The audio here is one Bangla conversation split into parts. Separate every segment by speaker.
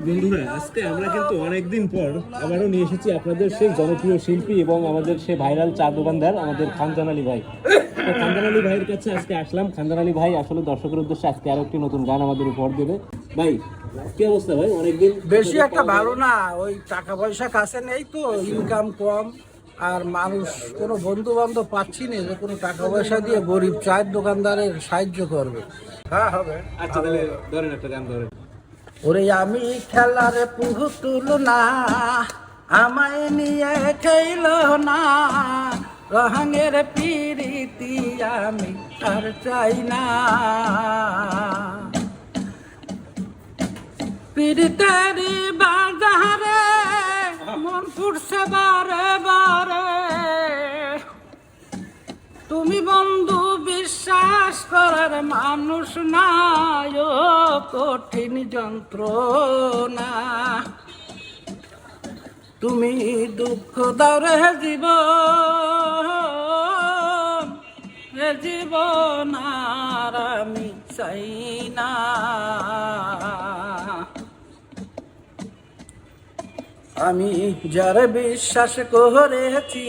Speaker 1: বন্ধুরা আজকে আমরা কিন্তু অনেকদিন পর আবারও নিয়ে এসেছি আপনাদের সেই জনপ্রিয় শিল্পী এবং আমাদের সেই ভাইরাল চা দোকানদার আমাদের খানজান আলী ভাই। তো খানজান আলী ভাইয়ের কাছে আজকে আসলাম। খানজান আলী ভাই আসলে দর্শকের উদ্দেশ্যে আজকে আরও একটি নতুন গান আমাদের উপহার দেবে। ভাই কি অবস্থা ভাই? অনেকদিন
Speaker 2: বেশি একটা ভালো না ওই টাকা পয়সা কাছে নেই তো ইনকাম কম আর মানুষ কোনো বন্ধু বান্ধব পাচ্ছি না যে কোনো টাকা পয়সা দিয়ে গরিব চায়ের দোকানদারের সাহায্য করবে। হ্যাঁ হবে।
Speaker 1: আচ্ছা তাহলে ধরেন একটা গান ধরেন।
Speaker 2: ওরে আমি খেলার পুতুল না, আমায় নিয়ে খেল না। রহাঙের পিরিতি আমি আর চাই না। পিরিতেরি বাজারে মন ফুটছে বারে বারে। তুমি বন্ধু বিশ্বাস করার মানুষ নাই কঠিন যন্ত্রণা। তুমি দুঃখ দাও রে জীবন রে জীবন আর আমি চাই না। আমি যারে বিশ্বাস করেছি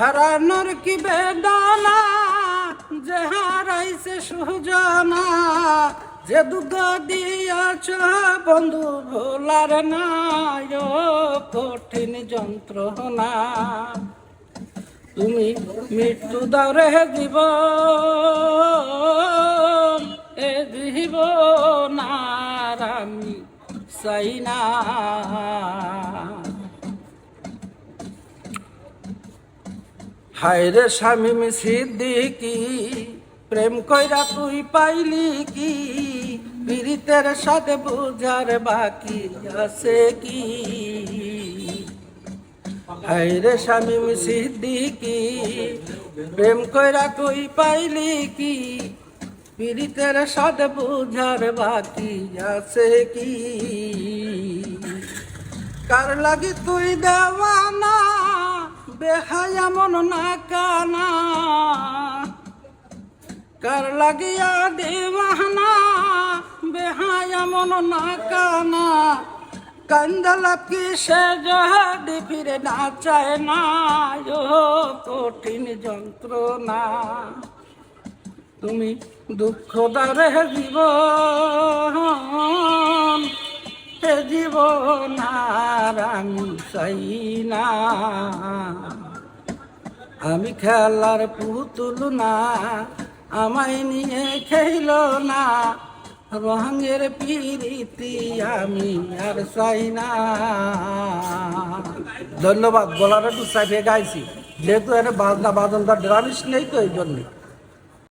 Speaker 2: হারানোর কি বেদনা? যে হারাইছে সুজনা, যে দুঃখ দিয়াছ বন্ধু ভোলার নাই কঠিন যন্ত্রণা। তুমি মৃত্যু দাও রে জীবন, এ জীবন আর আমি চাই না। হায় রে স্বামী সিদ্দিকি, প্রেম কইরা তুই পাইলি কি? পীড়িতের সাথে বুঝার বাকি আছে কি? হায় রে স্বামী সিদ্দিকি, প্রেম কইরা তুই পাইলি কি? পীড়িতের সাথে বুঝার বাকি আছে কি? কার লাগি তুই দেওয়ানা বেহায়া মন না কানা। কার লাগিয়া দেওয়ানা বেহায়া মন না কানা। কান্দলা কি সে যদি ফিরে না চায় না কঠিন যন্ত্রণা। তুমি দুঃখ দারে জীবন হে জীবন আর আমি চাই না। আমি খেলার পুতুল না, আমায় নিয়ে খেল না। রঙের পিরিতি আমি আর চাই না। ধন্যবাদ, গলাটা একটু সাইফে গাইছি। যেহেতু এটা বাজনা বাজনটা ড্রামিস নেই তো এই জন্যে।